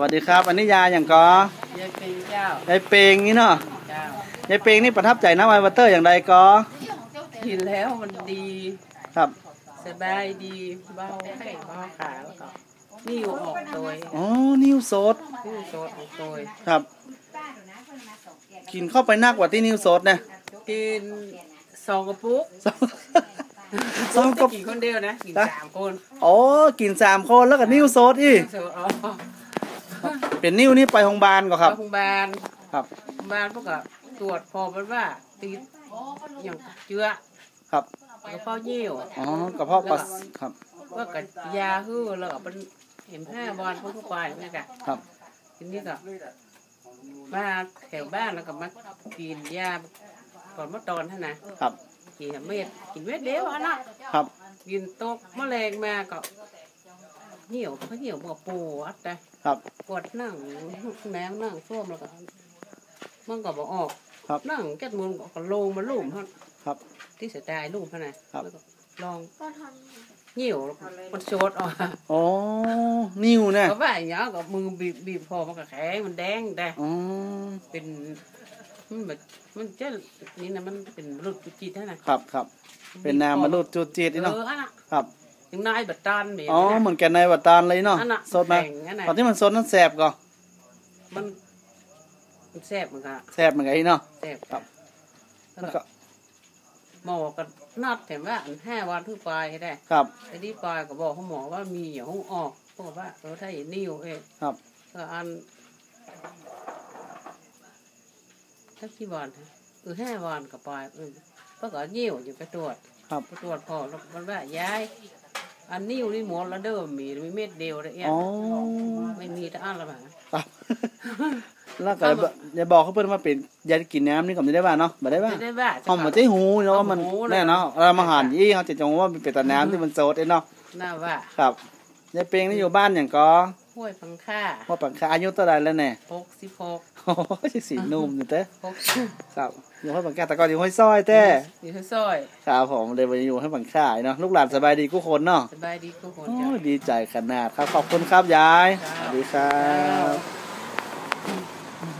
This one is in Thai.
วัสดีครับ อันนี้ยาอย่างก็ยายเป็นเจ้ายายเปงนี่เนาะเจ้ายายเปงนี่ประทับใจน้ำไววัตเตอร์อย่างใดก็กินแล้วมันดี ครับสบายดีเบาไข้เบาขาแล้วก็นิ่วออกโดยอ๋อนิ้วโซดนิ่วโซดออกโดยครับ กินเข้าไปนักกว่าที่นิ้วโซดนะกินสองกระปุกสองสองกระกินคนเดียวนะกินนะสามคนอ๋อกินสามคนแล้วก็นิ้วโซดอีกโซดอ๋อ เป็นนิ้วนี่ไปโรงพยาบาลก็ครับ โรงพยาบาลครับ โรงพยาบาลพวกก็ตรวจพอมันว่าติดอย่างเชื้อครับกระเพาะยิ่วอ๋อกระเพาะปัสครับว่ากับยาฮื้อแล้วก็เป็นเห็นห้าบอลพวกทุกวันนี่กะครับทีนี้ก็มาแถวบ้านแล้วก็มากินยาก่อนเมื่อตอนท่านนะครับกินเม็ดกินเม็ดเดียวอันน่ะครับ กินตกแมลงมาก็ เหี่ยวเขาเหี่ยวบอกปวดแต่ครับปวดนั่งแมงนั่งส้วมแล้วก็มันก็บอกออกครับนั่งแก้มือก็ลงมาลุ่มท่าครับที่เสียดายลุ่มท่านนะครับแล้วก็ลองเหี่ยวมันโชดออกอ๋อนิ้วเนี่ยก็ว่าอย่างเงี้ยก็มือบีบบีบพอมันก็แข็งมันแดงแต่อ๋อเป็นมันแบบมันเจะนี่นะมันเป็นรุดจิตนั่นะครับครับ เป็นนามมนุษย์จูดจีดนี่เนาะออันน่ะครับ ยังนายบัดตานแบบอ๋อเหมือนแกนในวัดตาลเลยเนาะอันน่ะสดมาแข็งอันน่ะตอนที่มันสดนั้นแสบก็มันมันแซ่บเหมือนกันแสบเหมือนกันอีเนาะแซ่บครับแล้วแล้วก็ก็หมอก็นัดแต่ว่าอันห้าวันทุกปลายได้ ครับไอ้ที่ปลายก็บอกเขาหมอว่ามีอย่างห้องออกบอกว่าเออถ้าอย่างนิ้วเองครับก็อันถ้ากี่วันฮะเออห้าวันก็ปลายเออเพราะก็นิ้วอยู่ไปตรวจ ครับไปตรวจพอแล้วมันว่าย้าย อันนิ้วนี่หมดแล้วเดิมมีมีเม็ดเดียวเลยเนี่ยอ๋อไม่มีแต่อันละมาครับแล้วก็อย่าบอกเขาเพิ่นว่าเป็นยากินน้ำนี่ก็ไม่ได้ว่าเนาะบ่ได้ว่าจะได้ว่าห้องมันใจหูเนาะว่ามันห้องหูนะแน่เนาะเรามาหันยี่เขาจะจงว่ามันเป็นแต่น้ำที่มันโซดเอ้เนาะน่าว่าครับยายเปงนี่อยู่บ้านอย่างก็ ห้วยพังค่าว่าปังคาอายุเท่าไหรแล้วแน่หกสิบหกโอ้ยสีหนุ่มอยู่เต้หกครับอยู่ให้ปังคาแต่ก่อนอยู่ห้วยซ้อยเต้อยู่ที่ซอยครับผมเลยมาอยู่ให้ปังคาเนาะลูกหลานสบายดีกุกคนเนาะสบายดีทุกคนโอ้จ้ะยดีใจขนาดครับขอบคุณครับยายครับสวัสดีครับ